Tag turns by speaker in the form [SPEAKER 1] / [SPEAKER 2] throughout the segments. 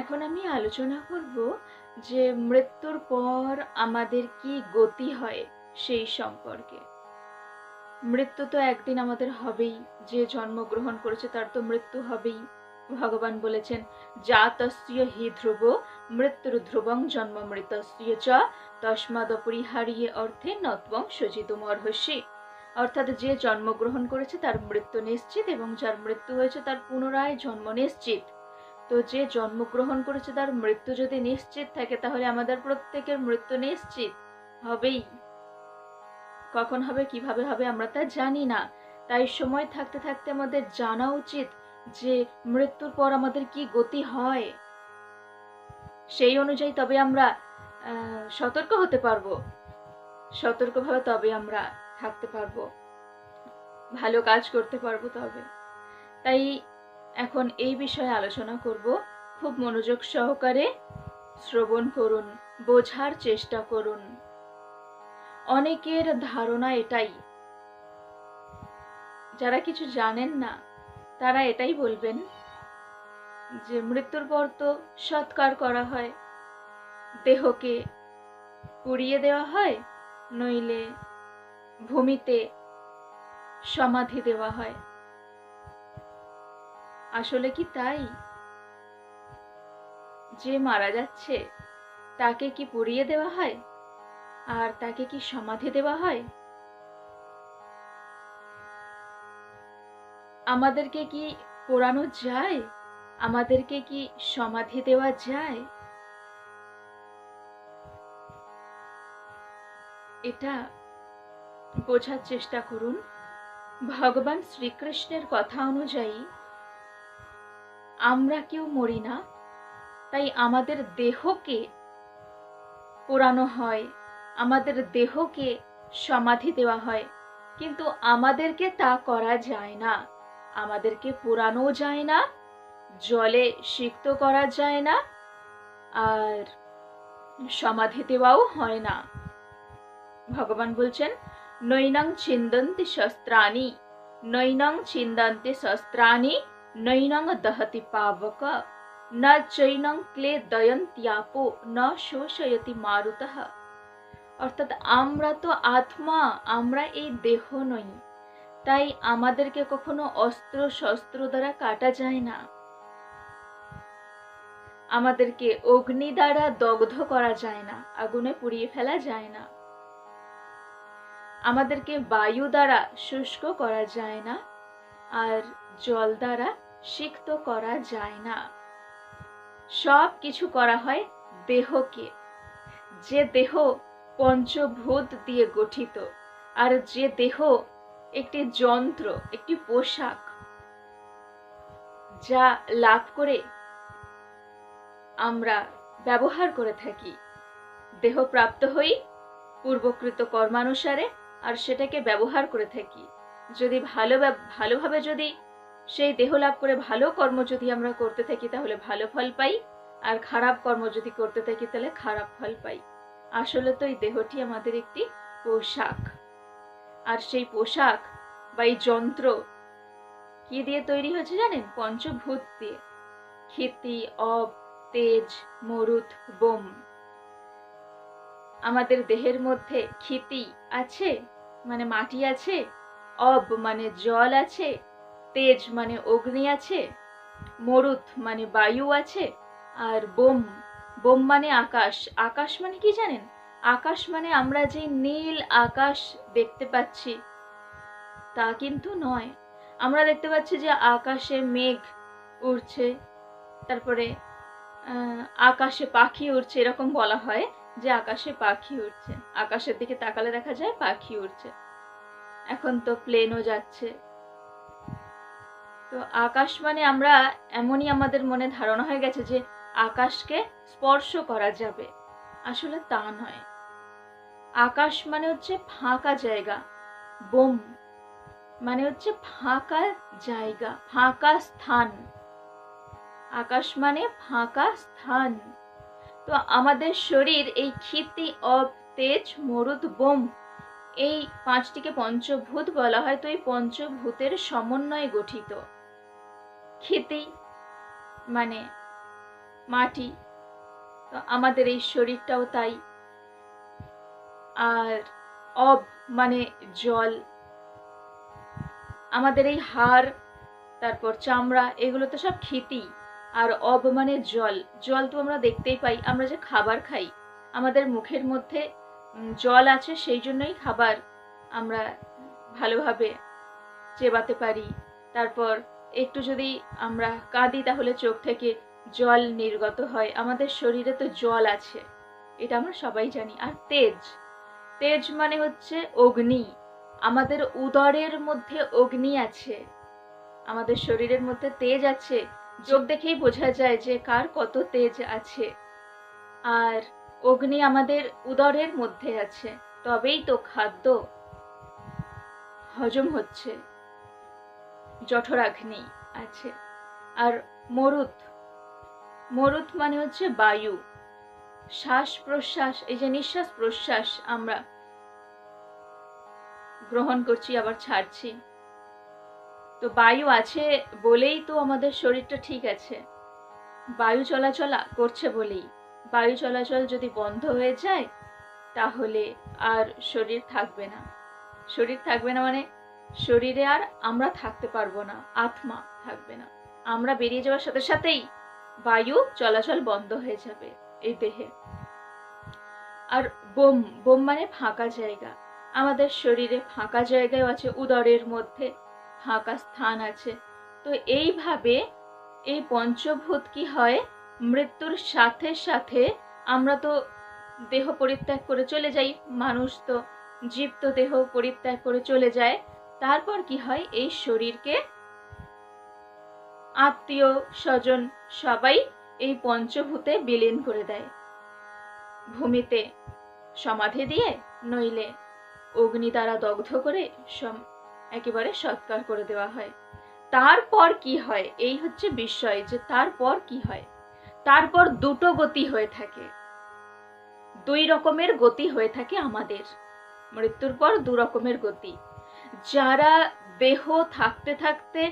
[SPEAKER 1] এখন আমি আলোচনা করব যে মৃত্যুর পর আমাদের কি গতি হয় সেই সম্পর্কে মৃত্যু তো একদিন আমাদের হবেই যে জন্মগ্রহণ করেছে তার তো মৃত্যু হবেই ভগবান বলেছেন যা তস্য হি ধ্রুব মৃত্যুর ধ্রুবং জন্ম মৃতস্য চ তস্মাদ অপরিহারিয়ে অর্থে নতবং সজিত মরহসি অর্থাৎ যে জন্মগ্রহণ করেছে তার মৃত্যু নিশ্চিত এবং যার মৃত্যু হয়েছে তার পুনরায় জন্ম নিশ্চিত তো যে জন্মগ্রহণ করেছে তার মৃত্যু যদি নিশ্চিত থাকে তাহলে আমাদের প্রত্যেকের মৃত্যু নিশ্চিত হবেই কখন হবে কিভাবে হবে আমরা তা জানি না তাই সময় থাকতে থাকতে আমাদের জানা উচিত যে মৃত্যুর পর আমাদের কি গতি হয় সেই অনুযায়ী তবে আমরা সতর্ক হতে পারবো সতর্কভাবে তবে আমরা থাকতে পারবো ভালো কাজ করতে পারবো তবে তাই এখন এই বিষয়ে আলোচনা করব খুব মনোযোগ সহকারে শ্রবণ করুন বোঝার চেষ্টা করুন অনেকের ধারণা এটাই যারা কিছু জানেন না তারা এটাই বলবেন যে মৃত্যুর পর তো সৎকার করা হয় দেহকে পুড়িয়ে দেওয়া হয় নইলে ভূমিতে সমাধি দেওয়া হয় আসলে কি তাই যে মারা যাচ্ছে তাকে কি পুড়িয়ে দেওয়া হয় আর তাকে কি সমাধি দেওয়া হয় আমাদেরকে কি পোড়ানো যায় আমাদেরকে কি সমাধি দেওয়া যায় এটা বোঝার চেষ্টা করুন ভগবান শ্রীকৃষ্ণের কথা অনুযায়ী আমরা কেউ মরি না তাই আমাদের দেহকে পোড়ানো হয় আমাদের দেহকে সমাধি দেওয়া হয় কিন্তু আমাদেরকে তা করা যায় না আমাদেরকে পোড়ানো যায় না জলে সিক্ত করা যায় না আর সমাধি দেওয়াও হয় না ভগবান বলছেন নৈনং ছিন্দন্তি শস্ত্রাণী নৈনং ছিন্দন্তি শস্ত্রাণী नैनङ् दहति पावक न चैनং ক্লে দয়ন্ত্যাপো না শোষয়তি মারুতঃ অর্থাৎ আমরা তো আত্মা আমরা এই দেহ নই তাই আমাদেরকে কখনো অস্ত্র শস্ত্র দ্বারা কাটা যায় না আমাদেরকে অগ্নি দ্বারা দগ্ধ করা যায় না আগুনে পুড়িয়ে ফেলা যায় না আমাদেরকে বায়ু দ্বারা শুষ্ক করা যায় না আর জল দ্বারা সিক্ত করা যায় না সব কিছু করা হয় দেহকে যে দেহ পঞ্চভূত দিয়ে গঠিত আর যে দেহ একটি যন্ত্র একটি পোশাক যা লাভ করে আমরা ব্যবহার করে থাকি দেহ প্রাপ্ত হই পূর্বকৃত কর্মানুসারে আর সেটাকে ব্যবহার করে থাকি যদি ভালো ভালোভাবে যদি সেই দেহ লাভ করে ভালো কর্ম যদি আমরা করতে থাকি তাহলে ভালো ফল পাই আর খারাপ কর্ম যদি করতে থাকি তাহলে খারাপ ফল পাই আসলে তো এই দেহটি আমাদের একটি পোশাক আর সেই পোশাক বা এই যন্ত্র কি দিয়ে তৈরি হয়েছে জানেন পঞ্চভূত দিয়ে ক্ষিতি অব তেজ মরুত বোম আমাদের দেহের মধ্যে ক্ষিতি আছে মানে মাটি আছে অব মানে জল আছে তেজ মানে অগ্নি আছে মরুত মানে বায়ু আছে আর বোম বোম মানে আকাশ আকাশ মানে কি জানেন আকাশ মানে আমরা যে নীল আকাশ দেখতে পাচ্ছি তা কিন্তু নয় আমরা দেখতে পাচ্ছি যে আকাশে মেঘ উড়ছে তারপরে আকাশে পাখি উড়ছে এরকম বলা হয় যে আকাশে পাখি উড়ছে আকাশের দিকে তাকালে দেখা যায় পাখি উড়ছে এখন তো প্লেনও যাচ্ছে তো আকাশ মানে আমরা এমনই আমাদের মনে ধারণা হয়ে গেছে যে আকাশকে স্পর্শ করা যাবে আসলে তা নয় আকাশ মানে হচ্ছে ফাঁকা জায়গা বোম মানে হচ্ছে ফাঁকা জায়গা ফাঁকা স্থান আকাশ মানে ফাঁকা স্থান তো আমাদের শরীর এই ক্ষিতি অব তেজ মরুদ বোম এই পাঁচটিকে পঞ্চভূত বলা হয় তো এই পঞ্চভূতের সমন্বয়ে গঠিত খেতেই মানে মাটি তো আমাদের এই শরীরটাও তাই আর অব মানে জল আমাদের এই হাড় তারপর চামড়া এগুলো তো সব খেতেই আর অব মানে জল জল তো আমরা দেখতেই পাই আমরা যে খাবার খাই আমাদের মুখের মধ্যে জল আছে সেই জন্যই খাবার আমরা ভালোভাবে চেবাতে পারি তারপর একটু যদি আমরা কাঁদি তাহলে চোখ থেকে জল নির্গত হয় আমাদের শরীরে তো জল আছে এটা আমরা সবাই জানি আর তেজ তেজ মানে হচ্ছে অগ্নি আমাদের উদরের মধ্যে অগ্নি আছে আমাদের শরীরের মধ্যে তেজ আছে যোগ দেখেই বোঝা যায় যে কার কত তেজ আছে আর অগ্নি আমাদের উদরের মধ্যে আছে তবেই তো খাদ্য হজম হচ্ছে জঠরাগ্নি আছে আর মরুত মরুত মানে হচ্ছে বায়ু শ্বাস প্রশ্বাস এই যে নিঃশ্বাস প্রশ্বাস আমরা গ্রহণ করছি আবার ছাড়ছি তো বায়ু আছে বলেই তো আমাদের শরীরটা ঠিক আছে বায়ু চলাচল করছে বলেই বায়ু চলাচল যদি বন্ধ হয়ে যায় তাহলে আর শরীর থাকবে না শরীর থাকবে না মানে শরীরে আর আমরা থাকতে পারবো না আত্মা থাকবে না আমরা বেরিয়ে যাওয়ার সাথে সাথেই বায়ু চলাচল বন্ধ হয়ে যাবে এই দেহে আর বোম বোম মানে ফাঁকা জায়গা আমাদের শরীরে ফাঁকা জায়গায় আছে উদরের মধ্যে ফাঁকা স্থান আছে তো এইভাবে এই পঞ্চভূত কি হয় মৃত্যুর সাথে সাথে আমরা তো দেহ পরিত্যাগ করে চলে যাই মানুষ তো জীব তো দেহ পরিত্যাগ করে চলে যায় তারপর কি হয় এই শরীরকে আত্মীয় স্বজন সবাই এই পঞ্চভূতে বিলীন করে দেয় ভূমিতে সমাধি দিয়ে নইলে অগ্নি দ্বারা দগ্ধ করে একেবারে সৎকার করে দেওয়া হয় তারপর কি হয় এই হচ্ছে বিস্ময় যে তারপর কি হয় তারপর দুটো গতি হয়ে থাকে দুই রকমের গতি হয়ে থাকে আমাদের মৃত্যুর পর দু রকমের গতি যারা দেহ থাকতে থাকতে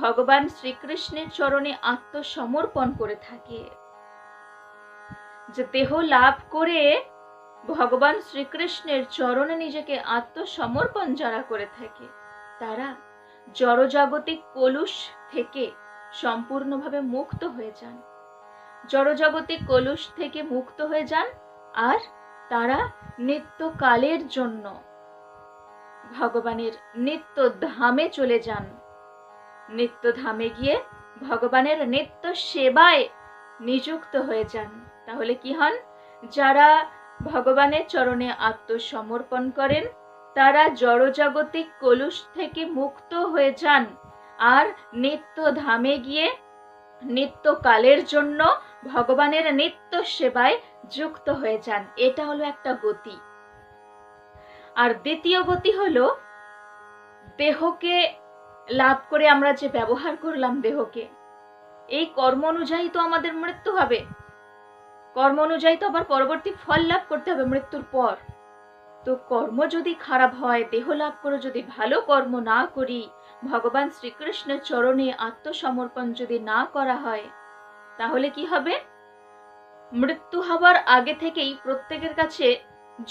[SPEAKER 1] ভগবান শ্রীকৃষ্ণের চরণে আত্মসমর্পণ করে থাকে যে দেহ লাভ করে ভগবান শ্রীকৃষ্ণের চরণে নিজেকে আত্মসমর্পণ যারা করে থাকে তারা জড়জাগতিক কলুষ থেকে সম্পূর্ণভাবে মুক্ত হয়ে যান জড়জাগতিক কলুষ থেকে মুক্ত হয়ে যান আর তারা নিত্যকালের জন্য ভগবানের নিত্য ধামে চলে যান নিত্য ধামে গিয়ে ভগবানের নিত্য সেবায় নিযুক্ত হয়ে যান তাহলে কি হন যারা ভগবানের চরণে আত্মসমর্পণ করেন তারা জড়জাগতিক কলুষ থেকে মুক্ত হয়ে যান আর নিত্য ধামে গিয়ে নিত্য কালের জন্য ভগবানের নিত্য সেবায় যুক্ত হয়ে যান এটা হলো একটা গতি আর দ্বিতীয় গতি হলো দেহকে লাভ করে আমরা যে ব্যবহার করলাম দেহকে এই কর্ম অনুযায়ী তো আমাদের মৃত্যু হবে কর্ম অনুযায়ী তো আবার পরবর্তী ফল লাভ করতে হবে মৃত্যুর পর তো কর্ম যদি খারাপ হয় দেহ লাভ করে যদি ভালো কর্ম না করি ভগবান শ্রীকৃষ্ণের চরণে আত্মসমর্পণ যদি না করা হয় তাহলে কি হবে মৃত্যু হবার আগে থেকেই প্রত্যেকের কাছে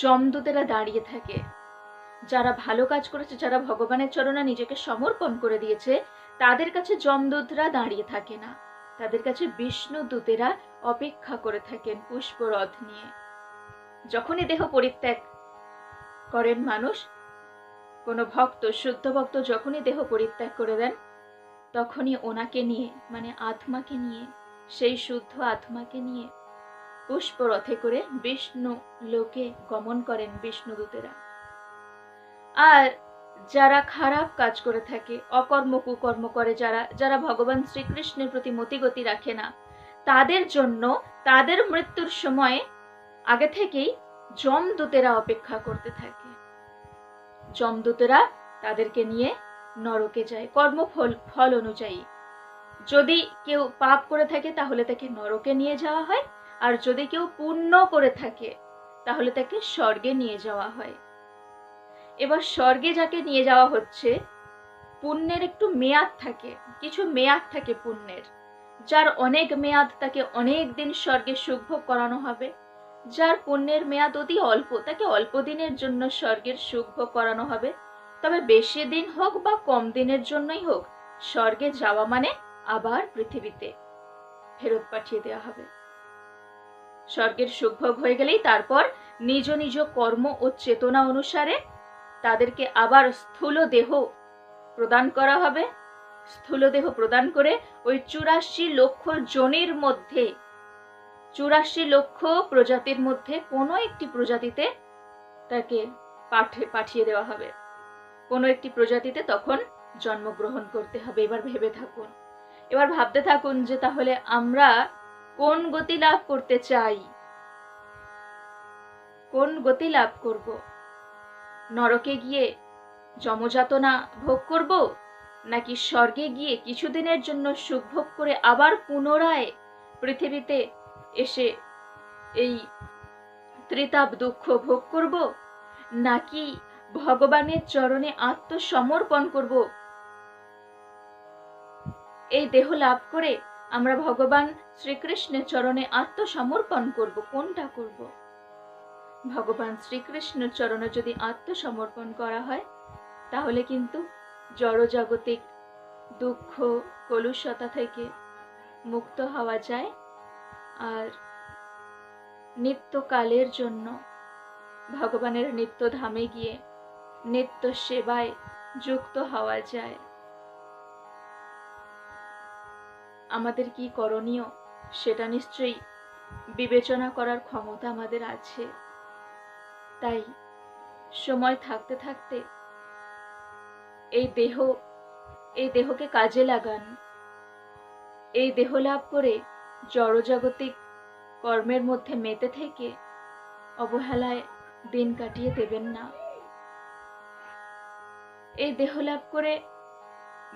[SPEAKER 1] জমদুতেরা দাঁড়িয়ে থাকে যারা ভালো কাজ করেছে যারা ভগবানের চরণে নিজেকে সমর্পণ করে দিয়েছে তাদের কাছে যমদূতরা দাঁড়িয়ে থাকে না তাদের কাছে বিষ্ণু দূতেরা অপেক্ষা করে থাকেন পুষ্পরথ নিয়ে যখনই দেহ পরিত্যাগ করেন মানুষ কোনো ভক্ত শুদ্ধ ভক্ত যখনই দেহ পরিত্যাগ করে দেন তখনই ওনাকে নিয়ে মানে আত্মাকে নিয়ে সেই শুদ্ধ আত্মাকে নিয়ে পুষ্পরথে করে বিষ্ণু লোকে গমন করেন বিষ্ণুদূতেরা আর যারা খারাপ কাজ করে থাকে অকর্ম কুকর্ম করে যারা যারা ভগবান শ্রীকৃষ্ণের প্রতি মতিগতি রাখে না তাদের জন্য তাদের মৃত্যুর সময়ে আগে থেকেই যমদূতেরা অপেক্ষা করতে থাকে যমদূতেরা তাদেরকে নিয়ে নরকে যায় কর্মফল ফল অনুযায়ী যদি কেউ পাপ করে থাকে তাহলে তাকে নরকে নিয়ে যাওয়া হয় আর যদি কেউ পূর্ণ করে থাকে তাহলে তাকে স্বর্গে নিয়ে যাওয়া হয় এবার স্বর্গে যাকে নিয়ে যাওয়া হচ্ছে পুণ্যের একটু মেয়াদ থাকে কিছু মেয়াদ থাকে পুণ্যের যার অনেক মেয়াদ তাকে অনেক দিন স্বর্গে সুখভোগ করানো হবে যার পুণ্যের মেয়াদ অতি অল্প তাকে অল্প দিনের জন্য স্বর্গের সুখভোগ করানো হবে তবে বেশি দিন হোক বা কম দিনের জন্যই হোক স্বর্গে যাওয়া মানে আবার পৃথিবীতে ফেরত পাঠিয়ে দেওয়া হবে স্বর্গের সুখভোগ হয়ে গেলেই তারপর নিজ নিজ কর্ম ও চেতনা অনুসারে তাদেরকে আবার স্থূল দেহ প্রদান করা হবে স্থূল দেহ প্রদান করে ওই চুরাশি লক্ষ জনের মধ্যে চুরাশি লক্ষ প্রজাতির মধ্যে কোনো একটি প্রজাতিতে তাকে পাঠে পাঠিয়ে দেওয়া হবে কোনো একটি প্রজাতিতে তখন জন্মগ্রহণ করতে হবে এবার ভেবে থাকুন এবার ভাবতে থাকুন যে তাহলে আমরা কোন গতি লাভ করতে চাই কোন গতি লাভ করবো নরকে গিয়ে যমযাতনা ভোগ করব নাকি স্বর্গে গিয়ে কিছুদিনের জন্য সুখ ভোগ করে আবার পুনরায় পৃথিবীতে এসে এই ত্রিতাপ দুঃখ ভোগ করব নাকি ভগবানের চরণে আত্মসমর্পণ করব এই দেহ লাভ করে আমরা ভগবান শ্রীকৃষ্ণের চরণে আত্মসমর্পণ করব কোনটা করব ভগবান শ্রীকৃষ্ণ চরণে যদি আত্মসমর্পণ করা হয় তাহলে কিন্তু জড়জাগতিক দুঃখ কলুষতা থেকে মুক্ত হওয়া যায় আর নিত্যকালের জন্য ভগবানের নিত্যধামে গিয়ে নিত্য সেবায় যুক্ত হওয়া যায় আমাদের কি করণীয় সেটা নিশ্চয়ই বিবেচনা করার ক্ষমতা আমাদের আছে তাই সময় থাকতে থাকতে এই দেহ এই দেহকে কাজে লাগান এই দেহ লাভ করে জড়জাগতিক কর্মের মধ্যে মেতে থেকে অবহেলায় দিন কাটিয়ে দেবেন না এই দেহ লাভ করে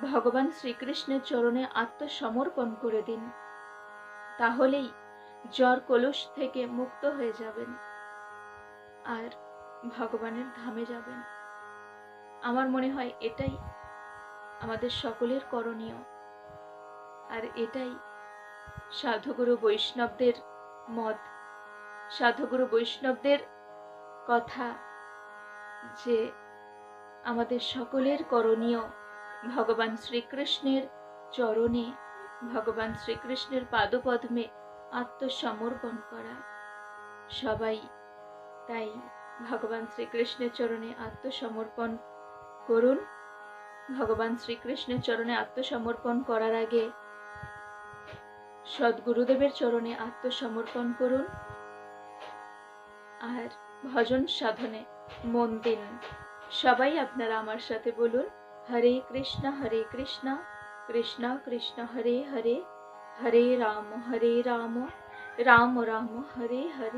[SPEAKER 1] ভগবান শ্রীকৃষ্ণের চরণে আত্মসমর্পণ করে দিন তাহলেই জ্বর কলুষ থেকে মুক্ত হয়ে যাবেন আর ভগবানের ধামে যাবেন আমার মনে হয় এটাই আমাদের সকলের করণীয় আর এটাই সাধুগুরু বৈষ্ণবদের মত সাধুগুরু বৈষ্ণবদের কথা যে আমাদের সকলের করণীয় ভগবান শ্রীকৃষ্ণের চরণে ভগবান শ্রীকৃষ্ণের পাদপদ্মে আত্মসমর্পণ করা সবাই তাই ভগবান শ্রীকৃষ্ণের চরণে আত্মসমর্পণ করুন ভগবান শ্রীকৃষ্ণের চরণে আত্মসমর্পণ করার আগে সদ্গুরুদেবের চরণে আত্মসমর্পণ করুন আর ভজন সাধনে মন দিন সবাই আপনারা আমার সাথে বলুন হরে কৃষ্ণ হরে কৃষ্ণ কৃষ্ণ কৃষ্ণ হরে হরে হরে রাম হরে রাম রাম রাম হরে হরে